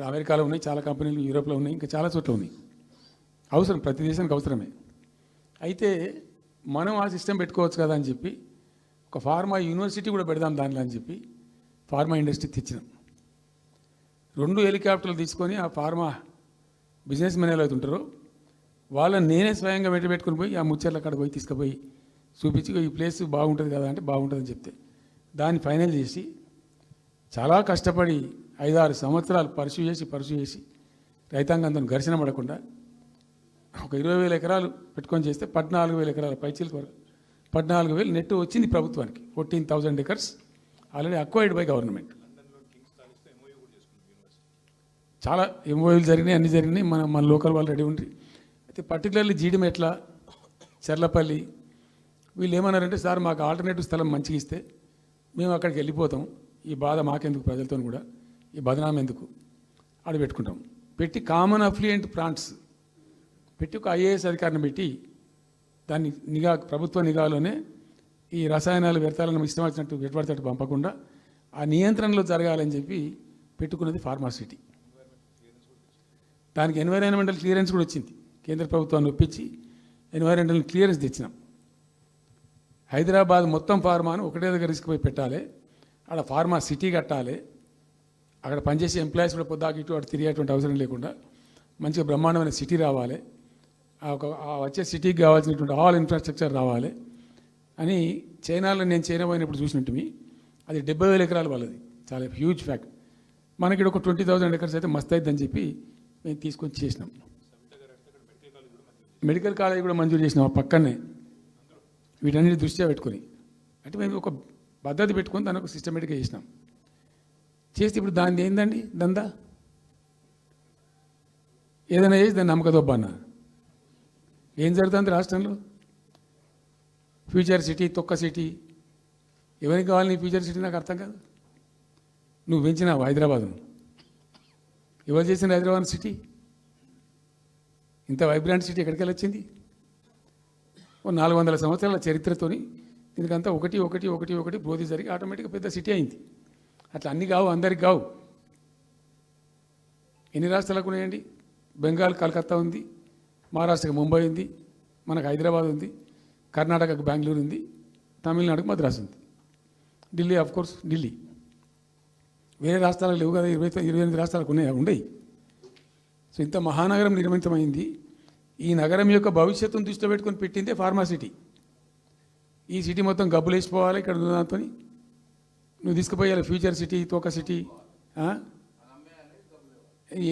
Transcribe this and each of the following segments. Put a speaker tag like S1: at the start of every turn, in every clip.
S1: అమెరికాలో ఉన్నాయి చాలా కంపెనీలు యూరోప్లో ఉన్నాయి ఇంకా చాలా చోట్ల ఉన్నాయి. అవసరం ప్రతి దేశానికి అవసరమే. అయితే మనం ఆ సిస్టమ్ పెట్టుకోవచ్చు కదా అని చెప్పి ఒక ఫార్మా యూనివర్సిటీ కూడా పెడదాం దానిలో అని చెప్పి ఫార్మా ఇండస్ట్రీ తెచ్చినాం. రెండు హెలికాప్టర్లు తీసుకొని ఆ ఫార్మా బిజినెస్ మెన్ ఎలా ఉంటారో వాళ్ళని నేనే స్వయంగా వెంట పెట్టుకుని పోయి ఆ ముచ్చర్ల అక్కడ పోయి తీసుకుపోయి చూపించి ఈ ప్లేస్ బాగుంటుంది కదా అంటే బాగుంటుందని చెప్తే దాన్ని ఫైనల్ చేసి చాలా కష్టపడి ఐదారు సంవత్సరాలు పరిశు చేసి పరిశు చేసి రైతాంగంతో ఘర్షణ పడకుండా ఒక ఇరవై వేల ఎకరాలు పెట్టుకొని చేస్తే పద్నాలుగు వేల ఎకరాల పైచీలకు వరకు పద్నాలుగు వేలు నెట్ వచ్చింది ప్రభుత్వానికి. Fourteen thousand acres already acquired by government చాలా ఎంఓయూలు జరిగినాయి అన్ని జరిగినాయి. మన మన లోకల్ వాళ్ళు రెడీ ఉండి అయితే పర్టికులర్లీ జీడిమెట్ల చెర్లపల్లి వీళ్ళు ఏమన్నారంటే సార్ మాకు ఆల్టర్నేటివ్ స్థలం మంచిగా ఇస్తే మేము అక్కడికి వెళ్ళిపోతాం. ఈ బాధ మాకెందుకు ప్రజలతో కూడా? ఈ బదనాం ఎందుకు? ఆడ పెట్టుకుంటాం. పెట్టి కామన్ అఫ్లియంట్ ప్లాంట్స్ పెట్టి ఒక ఐఏఎస్ అధికారిని పెట్టి దాన్ని నిఘా ప్రభుత్వ నిఘాలోనే ఈ రసాయనాలు వ్యర్థాలను ఇష్టం వచ్చినట్టు పెట్టుబడితట్టు పంపకుండా ఆ నియంత్రణలో జరగాలని చెప్పి పెట్టుకున్నది ఫార్మాసిటీ దానికి ఎన్వైరాన్మెంటల్ క్లియరెన్స్ కూడా వచ్చింది. కేంద్ర ప్రభుత్వాన్ని ఒప్పించి ఎన్వైరాన్మెంటల్ క్లియరెన్స్ తెచ్చినాం. హైదరాబాద్ మొత్తం ఫార్మాను ఒకటే దగ్గర తీసుకుపోయి పెట్టాలి. ఆడ ఫార్మా సిటీ కట్టాలి. అక్కడ పనిచేసే ఎంప్లాయీస్ కూడా పొద్దాకి ఇటు అటు తిరిగేటువంటి అవసరం లేకుండా మంచిగా బ్రహ్మాండమైన సిటీ రావాలి. ఆ ఒక వచ్చే సిటీకి కావాల్సినటువంటి ఆల్ ఇన్ఫ్రాస్ట్రక్చర్ రావాలి అని చైనాలో నేను చైనా పోయినప్పుడు చూసినట్టు అది డెబ్బై వేల ఎకరాలు వాళ్ళది. చాలా హ్యూజ్ ఫ్యాక్ట్ మనకి ఇక్కడ ఒక ట్వంటీ థౌసండ్ ఎకర్స్ అయితే మస్తు అవుతుందని చెప్పి మేము తీసుకొని చేసినాం. మెడికల్ కాలేజ్ కూడా మంజూరు చేసినాం ఆ పక్కనే. వీటన్నిటి దృష్ట్యా పెట్టుకొని. అంటే మేము ఒక పద్ధతి పెట్టుకొని దాన్ని ఒక సిస్టమేటిక్గా చేసినాం. చేస్తే ఇప్పుడు దాని ఏందండి? దందా? ఏదైనా చేసి దాన్ని నమ్మకదొబ్బన్న ఏం జరుగుతుంది రాష్ట్రంలో? ఫ్యూచర్ సిటీ తొక్క సిటీ. ఎవరికి కావాలి నీ ఫ్యూచర్ సిటీ నాకు అర్థం కాదు. నువ్వు పెంచినావు హైదరాబాద్ను ఎవరు చేసిన హైదరాబాద్ సిటీ? ఇంత వైబ్రాంట్ సిటీ ఎక్కడికి వచ్చింది ఓ నాలుగు వందల సంవత్సరాల చరిత్రతోని దీనికంతా ఒకటి ఒకటి ఒకటి ఒకటి బోధి జరిగి ఆటోమేటిక్గా పెద్ద సిటీ అయింది. అట్లా అన్ని కావు అందరికి కావు. ఎన్ని రాష్ట్రాలకు ఉన్నాయండి? బెంగాల్ కలకత్తా ఉంది మహారాష్ట్రకి ముంబై ఉంది మనకు హైదరాబాద్ ఉంది కర్ణాటకకు బెంగళూరు ఉంది తమిళనాడుకు మద్రాసు ఉంది. Delhi of course Delhi. వేరే రాష్ట్రాలకు లేవు కదా ఇరవై ఇరవై ఎనిమిది రాష్ట్రాలకు ఉన్నాయి ఉండయి సో ఇంత మహానగరం నిర్మితమైంది. ఈ నగరం యొక్క భవిష్యత్తును దృష్టిలో పెట్టుకొని పెట్టిందే ఫార్మాసిటీ ఈ సిటీ మొత్తం గబ్బులు వేసిపోవాలి ఇక్కడ ఉన్న దాంతో నువ్వు తీసుకుపోయాలి ఫ్యూచర్ సిటీ తోక సిటీ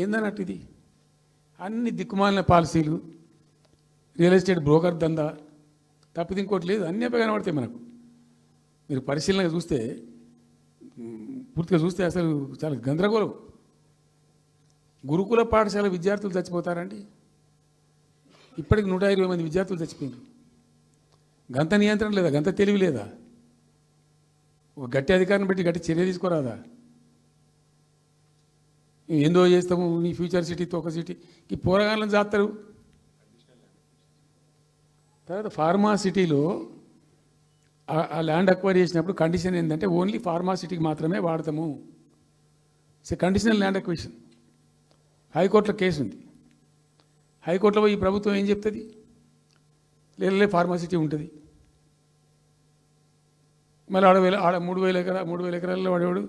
S1: ఏందన్నట్టు ఇది? అన్ని దిక్కుమాలిన పాలసీలు రియల్ ఎస్టేట్ బ్రోకర్ దందా తప్పిది ఇంకోటి లేదు అన్నీ కనబడతాయి మనకు. మీరు పరిశీలనగా చూస్తే పూర్తిగా చూస్తే అసలు చాలా గందరగోళం. గురుకుల పాఠశాల విద్యార్థులు చచ్చిపోతారండి. ఇప్పటికి నూట ఇరవై మంది విద్యార్థులు చచ్చిపోయారు గంత నియంత్రణ లేదా? గంత తెలివి లేదా? గట్టి అధికారిని పెట్టి గట్టి చర్య తీసుకోరాదా? ఏందో చేస్తాము నీ ఫ్యూచర్ సిటీ తోక సిటీ ఈ పోరగాళ్ళని చేస్తారు తర్వాత ఫార్మా సిటీలో ఆ- ల్యాండ్ అక్వైర్ చేసినప్పుడు కండిషన్ ఏంటంటే ఓన్లీ ఫార్మా సిటీకి మాత్రమే వాడతాము. So conditional land acquisition. హైకోర్టులో కేసు ఉంది. హైకోర్టులో ఈ ప్రభుత్వం ఏం చెప్తుంది? లేదు ఫార్మా సిటీ ఉంటుంది. మళ్ళీ ఆడ వేల ఆడ మూడు వేల ఎకరా మూడు వేల ఎకరాల్లో వాడేవాడు?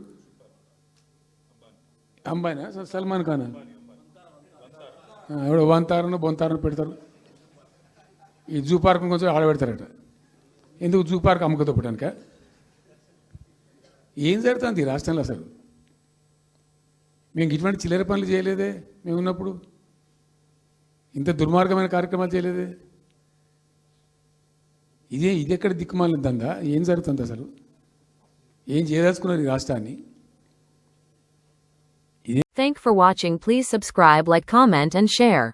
S1: అంబాయినా సల్మాన్ ఖాన్? ఎవడు ఎవడో వంతారను బొంతారను పెడతారు. ఈ జూ పార్క్ కొంచెం ఆడ పెడతారట. ఎందుకు జూ పార్క్ అమ్మక పెట్టానిక ఏం జరుగుతుంది ఈ రాష్ట్రంలో అసలు? మేము ఇటువంటి చిల్లర పనులు చేయలేదే మేము ఉన్నప్పుడు? ఇంత దుర్మార్గమైన కార్యక్రమాలు చేయలేదే? ఇదే ఇది ఎక్కడ దిక్కుమాలిన దందా ఏం జరుగుతుంది అసలు ఏం చేయదలుచుకున్నారు ఈ రాష్ట్రాన్ని
S2: Thank for watching please subscribe like comment and share.